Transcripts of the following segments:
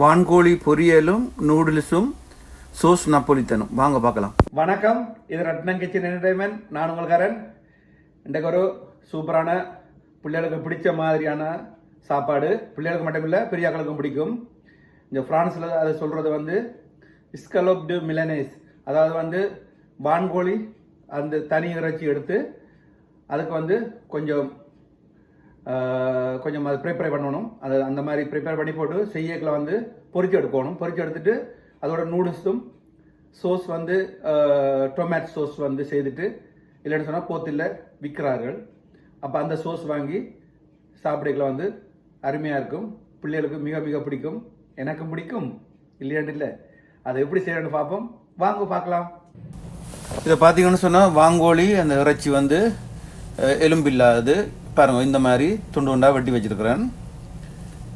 வான்கோழி பொரியலும் நூடுல்ஸும் சோஸ் நப்போலித்தனும் வாங்க பார்க்கலாம். வணக்கம். இது ரத்னம் கிச்சன் என்டர்டைன்மெண்ட் நான் உங்களுக்காரன் இன்றைக்கு ஒரு சூப்பரான பிள்ளைகளுக்கு பிடிச்ச மாதிரியான சாப்பாடு. பிள்ளைகளுக்கு மட்டும் இல்லை பெரியாக்களுக்கும் பிடிக்கும். இந்த ஃப்ரான்ஸில் அது சொல்கிறது வந்து ஸ்கலோப் டு மிலனேஸ் அதாவது வந்து வான்கோழி அந்த தனி இறைச்சி எடுத்து அதுக்கு வந்து கொஞ்சம் கொஞ்சம் அது ப்ரிப்பேர் பண்ணணும். அது அந்த மாதிரி ப்ரிப்பேர் பண்ணி போட்டு செய்யக்கில் வந்து பொறிச்சு எடுக்கணும். பொறிச்சு எடுத்துட்டு அதோட நூடுல்ஸும் சோஸ் வந்து டொமேட்டோ சோஸ் வந்து செய்துட்டு இல்லைன்னு சொன்னால் போத்தில் விற்கிறார்கள். அப்போ அந்த சோஸ் வாங்கி சாப்பிடக்கில் வந்து அருமையாக இருக்கும். பிள்ளைகளுக்கு மிக மிக பிடிக்கும். எனக்கும் பிடிக்கும். இல்லையாண்டு இல்லை. அதை எப்படி செய்யணும்னு பார்ப்போம். வாங்க பார்க்கலாம். இதை பார்த்தீங்கன்னு சொன்னால் வாங்கோழி அந்த இறைச்சி வந்து அஹ், பாருங்கள் பாருங்க இந்த மாதிரி துண்டு உண்டாக வெட்டி வச்சிருக்கிறேன்.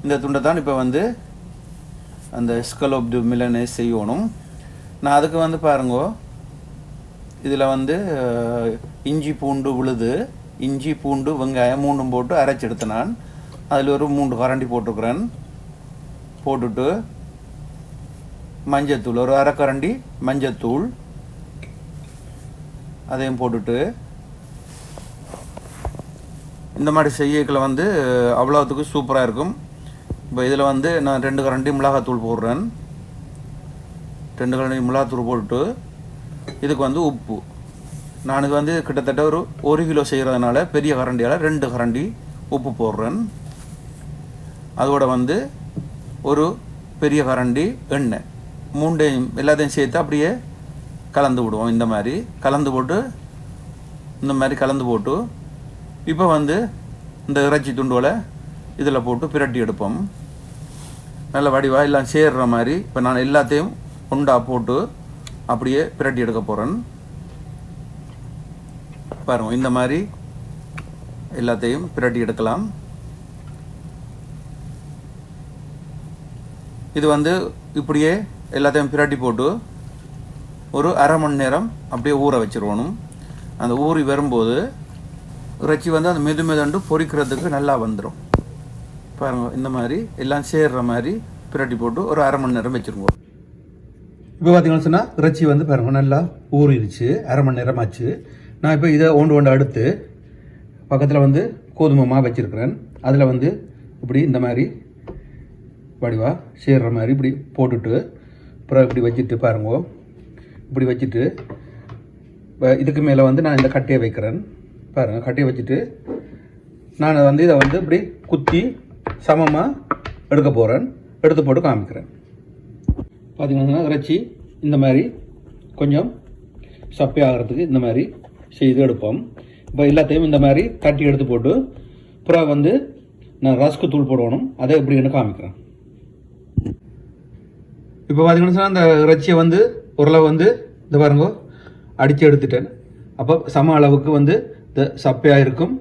இந்த துண்டை தான் இப்போ வந்து அந்த ஸ்கலோப் டு மில்லனை செய்யணும். நான் அதுக்கு வந்து பாருங்க இதில் வந்து இஞ்சி பூண்டு உழுது இஞ்சி பூண்டு வெங்காயம் மூண்டும் போட்டு அரைச்சி எடுத்தேன். நான் அதில் ஒரு மூன்று கரண்டி போட்டிருக்கிறேன். போட்டுட்டு மஞ்சத்தூள் ஒரு அரை கரண்டி மஞ்சத்தூள் அதையும் போட்டுட்டு இந்த மாதிரி செய்யக்கில் வந்து அவ்வளோத்துக்கு சூப்பராக இருக்கும். இப்போ இதில் வந்து நான் ரெண்டு கரண்டி மிளகாத்தூள் போடுறேன். ரெண்டு கரண்டி மிளகாத்தூள் போட்டு இதுக்கு வந்து உப்பு. நான் இது வந்து கிட்டத்தட்ட ஒரு ஒரு கிலோ செய்கிறதுனால பெரிய கரண்டியால் ரெண்டு கரண்டி உப்பு போடுறேன். அதோட வந்து ஒரு பெரிய கரண்டி எண்ணெய். மூண்டையும் எல்லாத்தையும் சேர்த்து அப்படியே கலந்து விடுவோம். இந்த மாதிரி கலந்து போட்டு இந்த மாதிரி கலந்து போட்டு இப்போ வந்து இந்த இறைச்சி துண்டுகளை இதில் போட்டு பிரட்டி எடுப்போம். நல்ல வடிவாக எல்லாம் சேர்ற மாதிரி இப்போ நான் எல்லாத்தையும் உண்டா போட்டு அப்படியே பிரட்டி எடுக்க போகிறேன் பாருங்க இந்த மாதிரி எல்லாத்தையும் பிரட்டி எடுக்கலாம். இது வந்து இப்படியே எல்லாத்தையும் பிரட்டி போட்டு ஒரு அரை மணி நேரம் அப்படியே ஊற வச்சிருவணும் அந்த ஊறி வரும்போது இறைச்சி வந்து அந்த மெது மெதண்டு பொரிக்கிறதுக்கு நல்லா வந்துடும் பாருங்க இந்த மாதிரி எல்லாம் சேர்ற மாதிரி பிரட்டி போட்டு ஒரு அரை மணி நேரம் வச்சிருங்க இப்போ பார்த்தீங்கன்னு சொன்னால் இறைச்சி வந்து பாருங்க நல்லா ஊறிடுச்சு. அரை மணி நேரம் ஆச்சு. நான் இப்போ இதை ஒன்று ஒன்று அடுத்து பக்கத்தில் வந்து கோதுமை மாவு வச்சுருக்கிறேன். அதில் வந்து இப்படி இந்த மாதிரி வடிவா சேர்ற மாதிரி இப்படி போட்டுட்டு அப்புறம் இப்படி வச்சுட்டு பாருங்க. இப்படி வச்சுட்டு இதுக்கு மேலே வந்து நான் இந்த கட்டையை வைக்கிறேன். பாருங்கள் கட்டி வச்சுட்டு நான் வந்து இதை வந்து இப்படி குத்தி சமமாக எடுக்க போகிறேன் எடுத்து போட்டு காமிக்கிறேன். பார்த்தீங்கன்னா இறைச்சி இந்த மாதிரி கொஞ்சம் சப்பை ஆகிறதுக்கு இந்த மாதிரி செய்து எடுப்போம். இப்போ எல்லாத்தையும் இந்த மாதிரி தட்டி எடுத்து போட்டு புறா வந்து நான் ரஸ்க்கு தூள் போடணும். அதை எப்படின்னு காமிக்கிறேன். இப்போ பார்த்தீங்கன்னா சொன்னால் அந்த இறைச்சியை வந்து ஓரளவு வந்து இந்த பாருங்க அடித்து எடுத்துட்டேன். அப்போ சம அளவுக்கு வந்து சப்பையாக இருக்கும்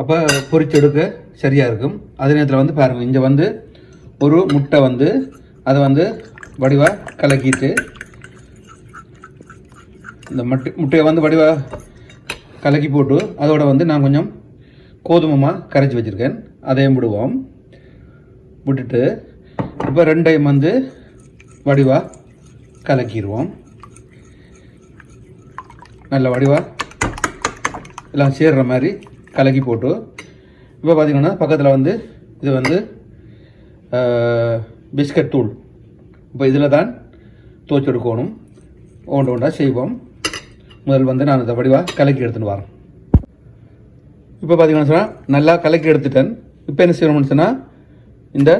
அப்போ பொறிச்செடுக்க எடுக்க சரியாக இருக்கும் அதே நேரத்தில் வந்து பாருங்கள் இங்கே வந்து ஒரு முட்டை வந்து அதை வந்து வடிவாக கலக்கிட்டு இந்த மட்டு முட்டையை வந்து வடிவாக கலக்கி போட்டு அதோட வந்து நான் கொஞ்சம் கோதுமமாக கரைச்சி வச்சுருக்கேன். அதையும் விடுவோம். விட்டுட்டு இப்போ ரெண்டையும் வந்து வடிவாக கலக்கிடுவோம் நல்ல வடிவாக எல்லாம் சேர்ற மாதிரி கலக்கி போட்டு இப்போ பார்த்திங்கன்னா பக்கத்தில் வந்து இது வந்து பிஸ்கட் தூள். இப்போ இதில் தான் துவச்செடுக்கணும் ஒன்று ஒன்றா செய்வோம். முதல் வந்து நான் இந்த வடிவாக கலக்கி எடுத்துன்னு வரேன். இப்போ பார்த்தீங்கன்னா சொன்னால் நல்லா கலக்கி எடுத்துட்டேன். இப்போ என்ன செய்யணும்னு சொன்னால் இந்த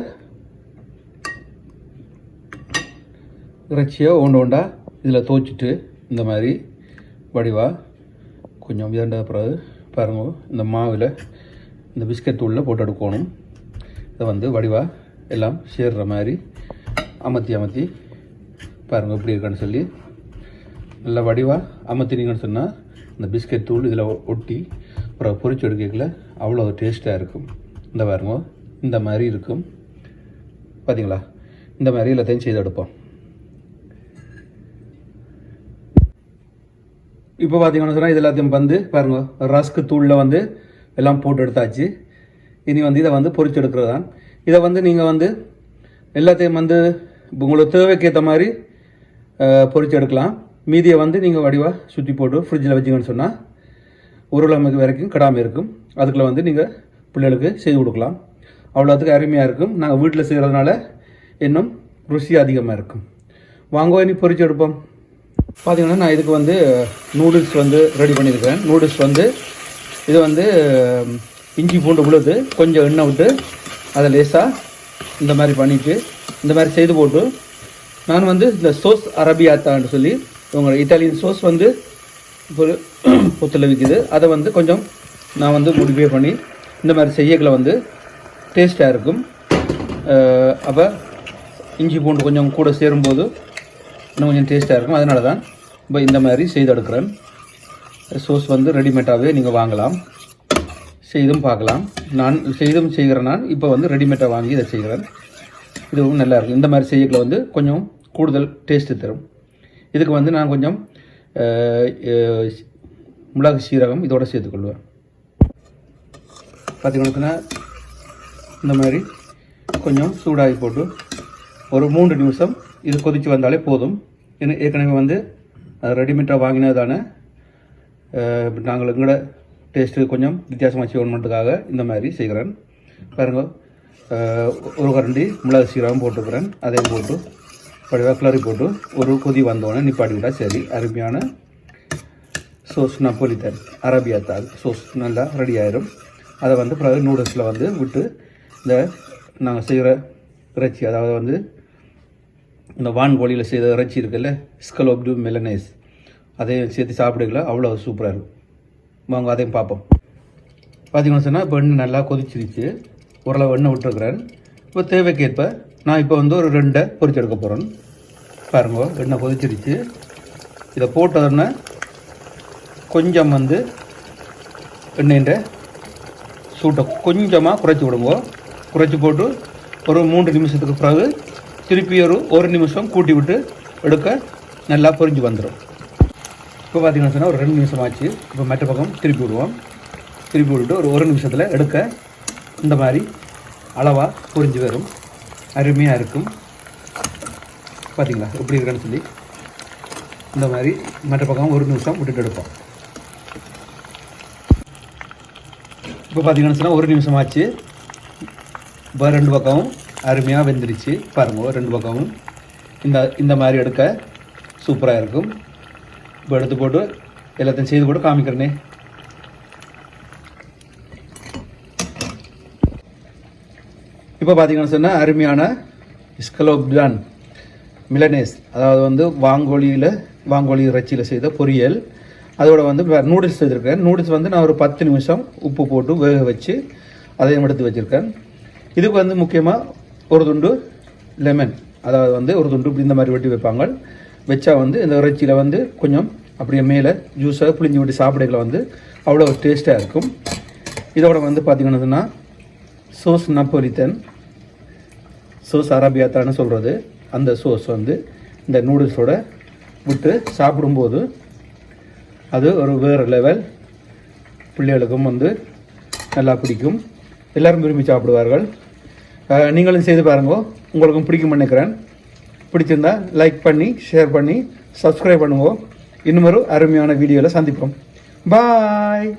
இறைச்சியை ஒன்று ஒன்றா இதில் துவச்சிட்டு இந்த மாதிரி வடிவா கொஞ்சம் இதண்ட பிறகு பாருங்க இந்த மாவில் இந்த பிஸ்கட் தூளில் போட்டு எடுக்கணும். இதை வந்து வடிவாக எல்லாம் சேர்ற மாதிரி அமர்த்தி அமர்த்தி பாருங்க எப்படி இருக்கான்னு சொல்லி. நல்லா வடிவாக அமர்த்தினீங்கன்னு சொன்னால் இந்த பிஸ்கட் தூள் இதில் ஒட்டி அப்புறம் பொறிச்சு எடுக்கல அவ்வளோ டேஸ்ட்டாக இருக்கும். இந்த பாருங்க இந்த மாதிரி இருக்கும். பார்த்தீங்களா இந்த மாதிரி எல்லாத்தையும் செய்து எடுப்போம். இப்போ பார்த்தீங்கன்னா சொன்னால் இது எல்லாத்தையும் வந்து பாருங்க ரஸ்க்கு தூளில் வந்து எல்லாம் போட்டு எடுத்தாச்சு. இனி வந்து இதை வந்து பொரிச்சு எடுக்கிறது தான் இதை வந்து நீங்கள் வந்து எல்லாத்தையும் வந்து உங்களுக்கு தேவைக்கு ஏற்ற மாதிரி அஹ், எடுக்கலாம். மீதியை வந்து நீங்கள் வடிவாக சுற்றி போட்டு ஃப்ரிட்ஜில் வச்சிங்கன்னு சொன்னால் உருளைமைக்கு வரைக்கும் கிடாமல் இருக்கும். அதுக்குள்ள வந்து நீங்கள் பிள்ளைகளுக்கு செய்து கொடுக்கலாம். அவ்வளோத்துக்கு அருமையாக இருக்கும். நாங்கள் வீட்டில் செய்கிறதுனால இன்னும் ருசி அதிகமாக இருக்கும். வாங்கோ இனி பொறிச்சு எடுப்போம். பார்த்தீங்கன்னா நான் இதுக்கு வந்து நூடுல்ஸ் வந்து ரெடி பண்ணியிருக்கேன் நூடுல்ஸ் வந்து இது வந்து இஞ்சி பூண்டு உழுது கொஞ்சம் எண்ணெய் விட்டு அதை லேசாக இந்த மாதிரி பண்ணிவிட்டு இந்த மாதிரி செய்து போட்டு நான் வந்து இந்த சோஸ் அரபியாத்தான்னு சொல்லி உங்களோட இத்தாலியன் சோஸ் வந்து ஒரு புத்தில் விற்கிது அதை வந்து கொஞ்சம் நான் வந்து முடிவே பண்ணி இந்த மாதிரி செய்யக்களை வந்து டேஸ்ட்டாக இருக்கும். அப்போ இஞ்சி பூண்டு கொஞ்சம் கூட சேரும்போது இன்னும் கொஞ்சம் டேஸ்ட்டாக இருக்கும். அதனால தான் இப்போ இந்த மாதிரி செய்து எடுக்கிறேன். சோஸ் வந்து ரெடிமேடாகவே நீங்கள் வாங்கலாம். செய்தும் பார்க்கலாம். நான் செய்தும் செய்கிறேன் நான் இப்போ வந்து ரெடிமேடாக வாங்கி இதை செய்கிறேன். இதுவும் நல்லா இருக்கும். இந்த மாதிரி செய்யக்கில் வந்து கொஞ்சம் கூடுதல் டேஸ்ட்டு தரும். இதுக்கு வந்து நான் கொஞ்சம் மிளகு சீரகம் இதோடு சேர்த்துக்கொள்வேன் பார்த்தீங்கன்னா இந்த மாதிரி கொஞ்சம் சூடாகி போட்டு ஒரு மூன்று நிமிஷம் இது கொதித்து வந்தாலே போதும். ஏன்னா ஏற்கனவே வந்து ரெடிமேடாக வாங்கினது தானே நாங்கள் எங்களோட டேஸ்ட்டு கொஞ்சம் வித்தியாசமாக செய்யணுன்றதுக்காக இந்த மாதிரி செய்கிறேன். பாருங்க ஒரு கரண்டி மிளகு சீரகம் போட்டுக்கிறேன். அதையும் போட்டு படிவாக கிளறி போட்டு ஒரு கொதி வந்தோடனே நிப்பாட்டிக்கிட்டா சரி. அருமையான சோஸ் நப்போலித்தன் அரபியாத்தால் சோஸ் நல்லா ரெடி ஆயிரும். அதை வந்து பிறகு நூடுல்ஸில் வந்து விட்டு இந்த நாங்கள் செய்கிற இறைச்சி அதாவது வந்து இந்த வான்கோழியில் செய்த இறைச்சி இருக்குல்ல ஸ்கலோப்டு மெலனேஸ் அதையும் சேர்த்து சாப்பிடுங்களா அவ்வளோ சூப்பராக இருக்கும். வாங்க அதையும் பார்ப்போம். பார்த்தீங்கன்னு சொன்னால் இப்போ எண்ணெய் நல்லா கொதிச்சிருச்சு. ஓரளவு எண்ணெய் விட்டுருக்குறேன். இப்போ தேவைக்கேற்ப நான் இப்போ வந்து ஒரு ரெண்டை பொறிச்சு எடுக்க போகிறேன் பாருங்க எண்ணெய் கொதிச்சிருச்சு. இதை போட்டதுன்னா கொஞ்சம் வந்து எண்ணெயின்ற சூட்டை கொஞ்சமாக குறைச்சி விடுங்க. குறைச்சி போட்டு ஒரு மூன்று நிமிஷத்துக்கு பிறகு திருப்பி ஒரு ஒரு நிமிஷம் கூட்டி விட்டு எடுக்க நல்லா பொறிஞ்சு வந்துடும் இப்போ பார்த்தீங்கன்னா சொன்னால் ஒரு ரெண்டு நிமிஷம் ஆச்சு. இப்போ மற்ற பக்கம் திருப்பி விடுவோம். திருப்பி விட்டுட்டு ஒரு ஒரு நிமிஷத்தில் எடுக்க இந்த மாதிரி அளவாக பொறிஞ்சு வரும். அருமையாக இருக்கும். பார்த்தீங்களா எப்படி இருக்குன்னு சொல்லி. இந்த மாதிரி மற்ற பக்கம் ஒரு நிமிஷம் விட்டுட்டு எடுப்போம். இப்போ பார்த்தீங்கன்னு சொன்னால் ஒரு நிமிஷம் ஆச்சு. இப்போ ரெண்டு பக்கமும் அருமையாக வெந்துருச்சு பாருங்கள் ரெண்டு பக்கமும். இந்த இந்த மாதிரி எடுக்க சூப்பராக இருக்கும். இப்போ எடுத்து போட்டு எல்லாத்தையும் செய்து போட்டு காமிக்கிறேனே. இப்போ பார்த்தீங்கன்னு சொன்னால் அருமையான ஸ்கலோப்டான் மிலனேஸ் அதாவது வந்து வாங்கோலியில் வாங்கோலி இறைச்சியில் செய்த பொரியல். அதோட வந்து நூடுல்ஸ் செய்திருக்கேன் நூடுல்ஸ் வந்து நான் ஒரு பத்து நிமிஷம் உப்பு போட்டு வேக வச்சு அதையும் எடுத்து வச்சுருக்கேன். இதுக்கு வந்து முக்கியமாக ஒரு துண்டு லெமன் அதாவது வந்து ஒரு துண்டு இப்படி இந்த மாதிரி வெட்டி வைப்பாங்க. வச்சா வந்து இந்த இறைச்சியில் வந்து கொஞ்சம் அப்படியே மேலே ஜூஸாக புளிஞ்சு விட்டு சாப்பிடைகளை வந்து அவ்வளோ டேஸ்ட்டாக இருக்கும். இதோட வந்து பார்த்திங்கன்னா சோஸ் நப்போலித்தன் சோஸ் அரபியாத்தான்னு சொல்கிறது அந்த சோஸ் வந்து இந்த நூடுல்ஸோட விட்டு சாப்பிடும்போது அது ஒரு வேறு லெவல் பிள்ளைகளுக்கும் வந்து நல்லா பிடிக்கும். எல்லோரும் விரும்பி சாப்பிடுவார்கள். நீங்களும் செய்து பாருங்கோ. உங்களுக்கும் பிடிக்கும் நினைக்கிறேன். பிடிச்சிருந்தா லைக் பண்ணி ஷேர் பண்ணி சப்ஸ்கிரைப் பண்ணுவோம் இன்னும் ஒரு அருமையான வீடியோவில் சந்திப்போம். பாய்